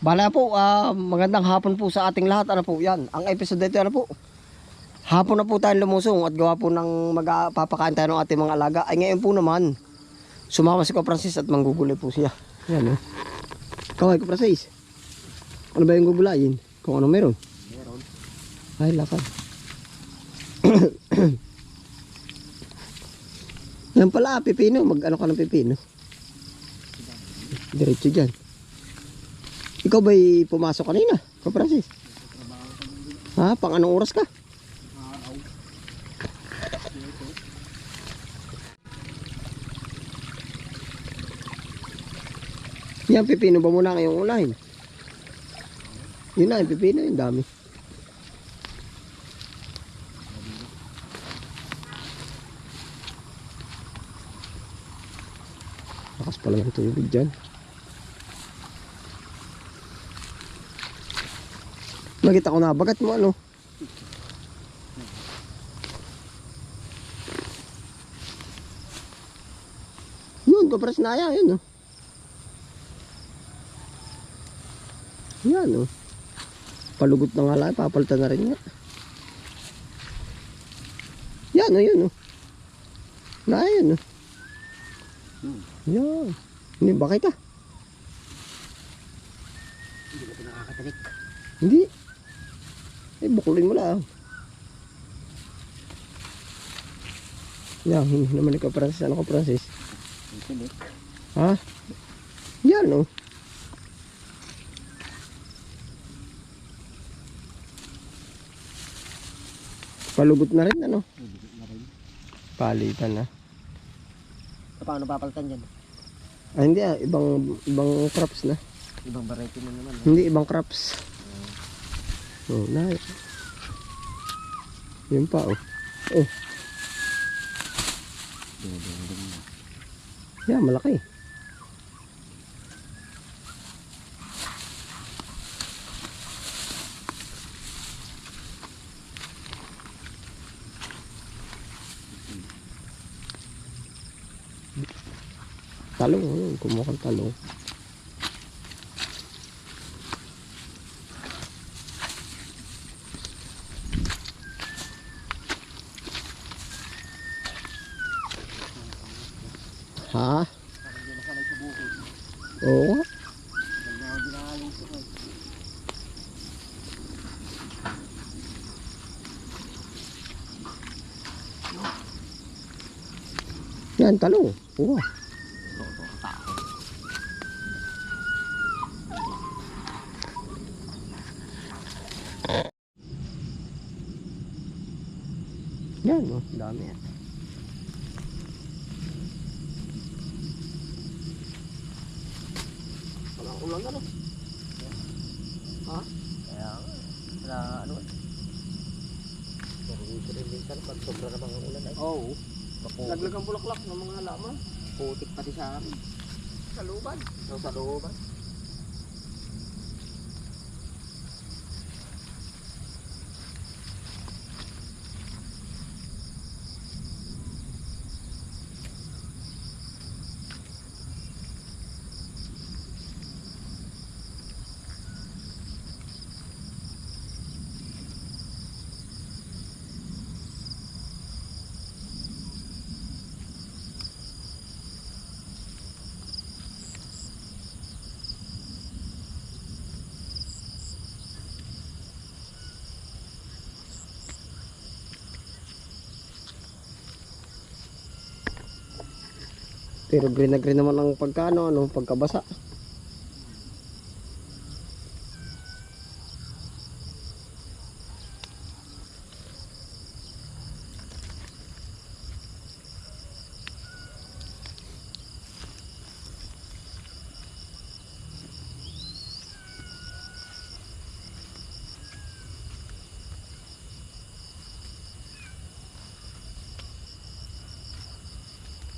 Bala po, ah, magandang hapon po sa ating lahat. Ano po yan? Ang episode dito ano po? Hapon na po tayong lumusong at gawa po ng magpapakain tayo ng ating mga alaga. Ay ngayon po naman, sumama si Ko Francis at manggugulay po siya. Yan oh. Kaway Ko Francis. Ano ba yung gugulayin? Kung ano meron? Meron. Ay, lakad. Yan pala, pipino. Mag-ano ka ng pipino? Diretso dyan. Ikaw ba'y pumasok kanina? Ikaw, Francis? Ha? Pang anong oras ka? Yan, pipino ba muna ngayong ulahin? Yun na, yung pipino, yung dami. Lakas pala ng tubig dyan. Nakita ko na, bagat mo ano? Yun, kapras na yan, yun oh. Yan oh. Palugot na nga lang, papalitan na rin nga. Yan oh, yun oh. Na, yun oh. Yan. Hindi, bakit ka? Hindi ko ito nakakatanik. Hindi. Eh, bukulin mo lang. Yan, hindi naman ikaw Francis. Ano ko Francis? Ha? Yan oh. Palugot na rin ano? Palitan na. Paano papalitan dyan? Ah, hindi ah, ibang ibang crops na. Ibang variety na naman. no? Hindi ibang crops. Oh, na. Yun pa oh. Oh, yan malaki. Talong, oh, kumukhang talong. Ha? Oo nga. Yan, talong. Oo. Yan, oh. Dami yan. Wala ulan ano? Ha? Kaya, wala, ano eh. Pero dito rin minsan, pag sobra na mga ulan ay, Oo. maputik, Laglag ang bulaklak ng mga halaman. putik pati sa amin. Sa luban. So, sa looban. Pero green na green naman ang pagkano, ano, pagkabasa.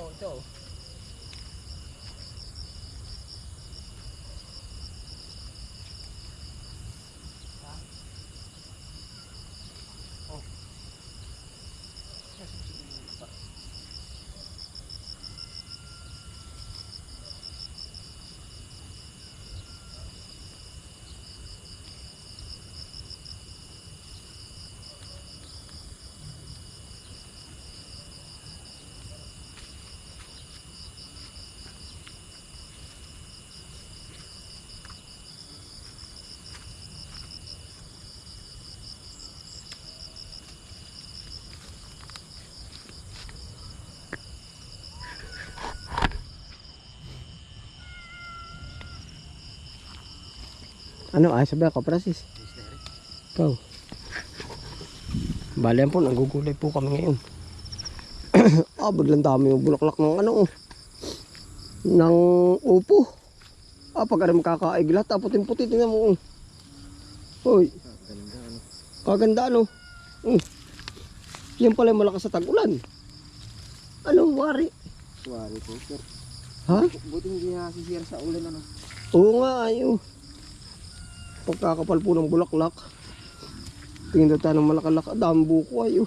Oh, ito. Ano, ay sabi ako, Francis. Ikaw. Bale po, nagugulay po kami ngayon. ah, biglang dami yung bulaklak ng ano, oh. Ng upo. Ah, pag rin makakaig lahat, ah, puting-puti, tingnan mo, oh. Ano. kaganda, ano. Oh. Yan pala yung malakas sa tag-ulan. Ano, wari? Suwari po sir. Ha? Buti hindi nasisira sa ulan ano. Oo nga, ayo. Pagkakapal po ng bulaklak. Tingin daw tayo ng malakalak. Dami buko, ayo.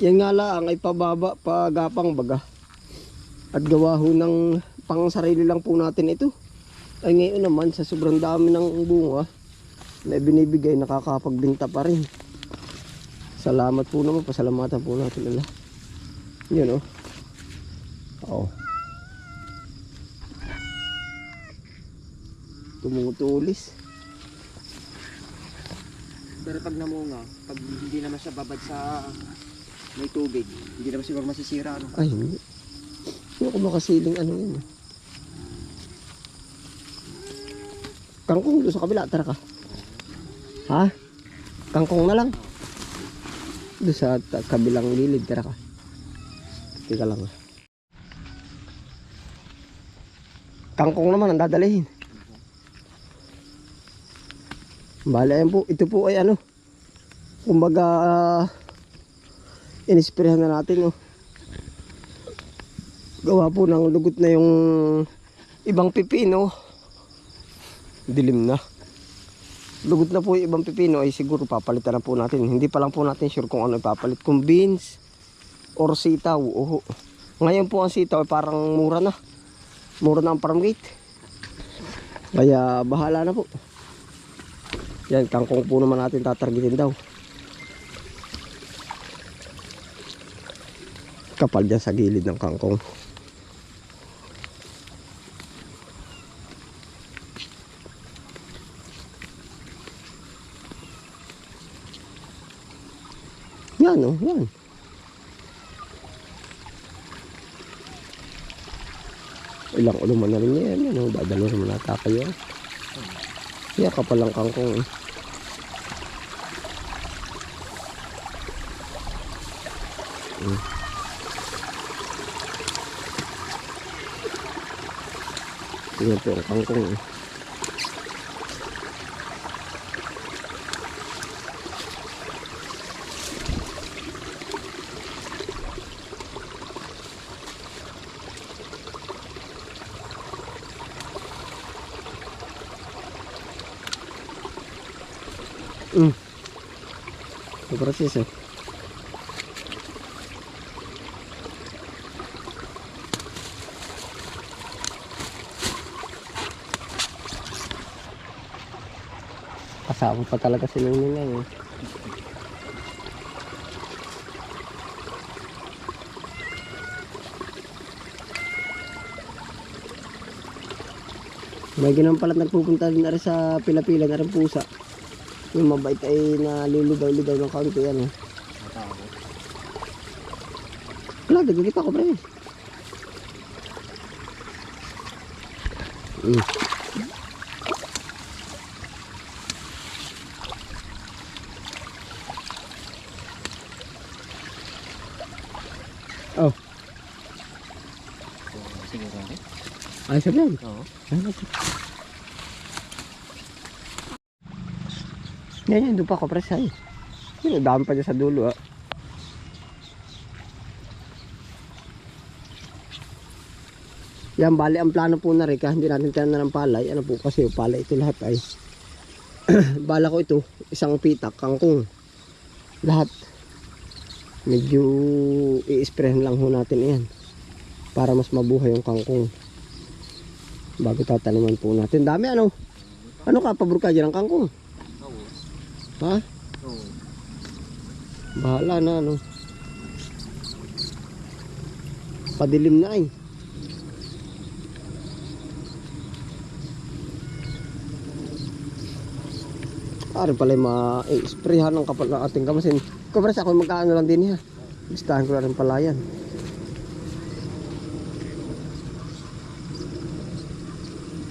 Yan nga lang ay pababa, pagapang baga. At gawa ho ng pang sarili lang po natin ito. Ay ngayon naman sa sobrang dami ng bunga na binibigay nakakapagbinta pa rin. Salamat po naman, pasalamatan po natin nila. Yun oh. Oo. Tumutulis. Pero pag namunga, pag hindi naman siya babad sa may tubig, hindi naman siguro masisira ano. Ay, hindi. Hindi ako makasiling ano yun. Kangkong doon sa kabila, tara ka. Ha? Kangkong na lang. Doon sa kabilang gilid, tara ka. Teka lang. Kangkong naman ang dadalhin. Bale, ayan po. Ito po ay ano. Kumbaga, uh, inisprehan na natin, oh gawa po ng lugot na yung ibang pipino dilim na lugot na po yung ibang pipino ay siguro papalitan na po natin hindi pa lang po natin sure kung ano ipapalit kung beans or sitaw oho. ngayon po ang sitaw ay parang mura na mura na ang farm gate kaya bahala na po yan kangkong po naman natin tatargetin daw kapal dyan sa gilid ng kangkong Yan oh, yan. Ilang uluman na rin yan. Ano, dadalo naman nata kayo. Kaya kapalang kangkong. eh. Mm. Tingnan po ang kangkong. eh. Mm. Ito proses eh. Kasama pa talaga si Nung Nung eh. May ganun pala nagpupunta din na rin sa pila-pila na rin pusa. Yung mabait ay naliligaw-ligaw ng kaunti yan eh. Wala, pa ako pre. Mm. Oh, Sige rin. ay sabi yan. Oo. Ay, ay, ay. Yan yan, doon pa ako pres ay. Yun, dami pa dyan sa dulo ah. Yan, bali ang plano po na rin, kaya hindi natin tinanan ng palay. Ano po kasi, yung palay ito lahat ay. Bala ko ito, isang pitak, kangkong. Lahat. Medyo i-sprayan lang ho natin yan. Para mas mabuhay yung kangkong. Bago tataniman po natin. Dami ano? Ano ka, pabor ka dyan ng kangkong? Ha? Oo. Bahala na ano. Padilim na eh. Ari pala yung ma-sprayhan ng kapal ng ating kamasin. Kapres ako magkaano lang din ha. Listahan ko na rin pala yan.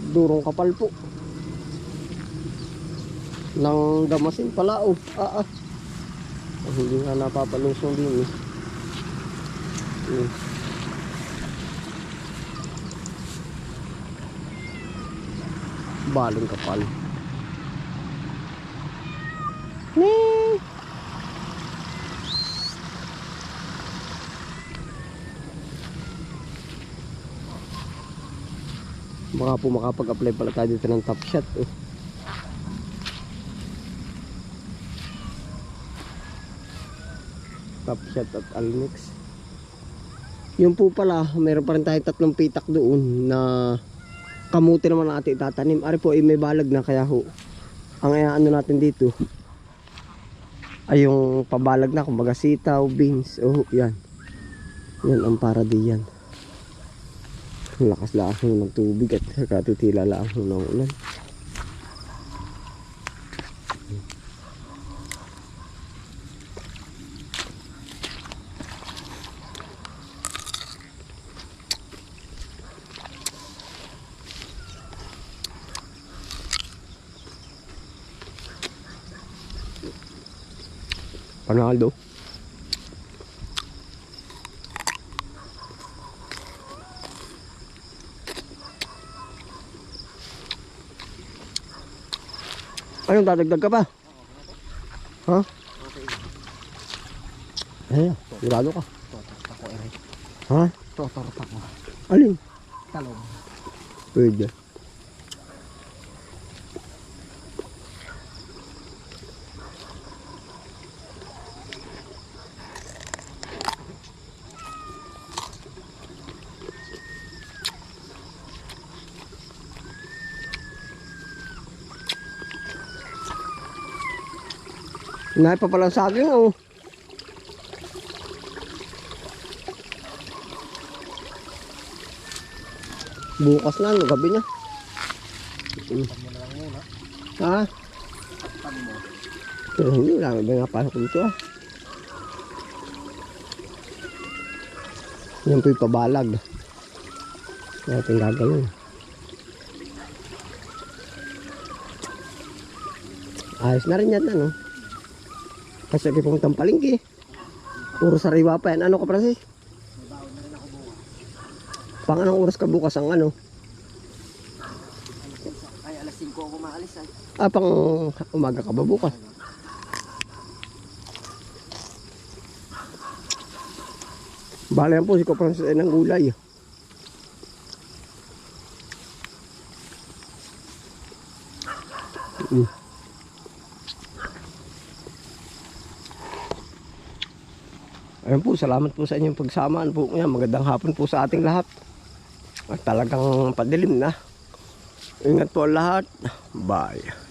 Durong kapal po. Nang damasin pala oh. Ah, ah. Ah, hindi nga napapalusong din eh. Hmm. Baling kapal. Nee. Baka po makapag-apply pala tayo dito ng top shot. Oh. Top shot at Almix. Yun po pala, meron pa rin tayong tatlong pitak doon na kamuti naman ang ating itatanim. Ari po, ay may balag na kaya ho. Ang ano natin dito ay yung pabalag na, kumbaga sitaw, beans. Oh, yan. Yan ang para diyan. Ang lakas-lakas ng tubig at katitila lang ng ulan. Panaldo. Anong dadagdag ka pa? Ha? Eh, sigurado ka. Ha? Totor ako. Alin? Talong. Pwede. Nay pa pala sa akin oh. Bukas na, ano, gabi na. Na. Ha? Pero hindi, wala ba nga pasok dito ah. Yan po yung pabalag. Natin gagawin. Ayos na rin yan ano. Kasi pong tampalingki. Puro sariwa pa yan. Ano ka bukas. Pang anong oras ka bukas ang ano? Ay, alas 5 ako maalis ay. Ah, pang umaga ka ba bukas? Bala yan po si Koprancis ay ng gulay. Mm. Ayun po, salamat po sa inyong pagsamaan po. Yan, magandang hapon po sa ating lahat. At talagang padilim na. Ingat po lahat. Bye.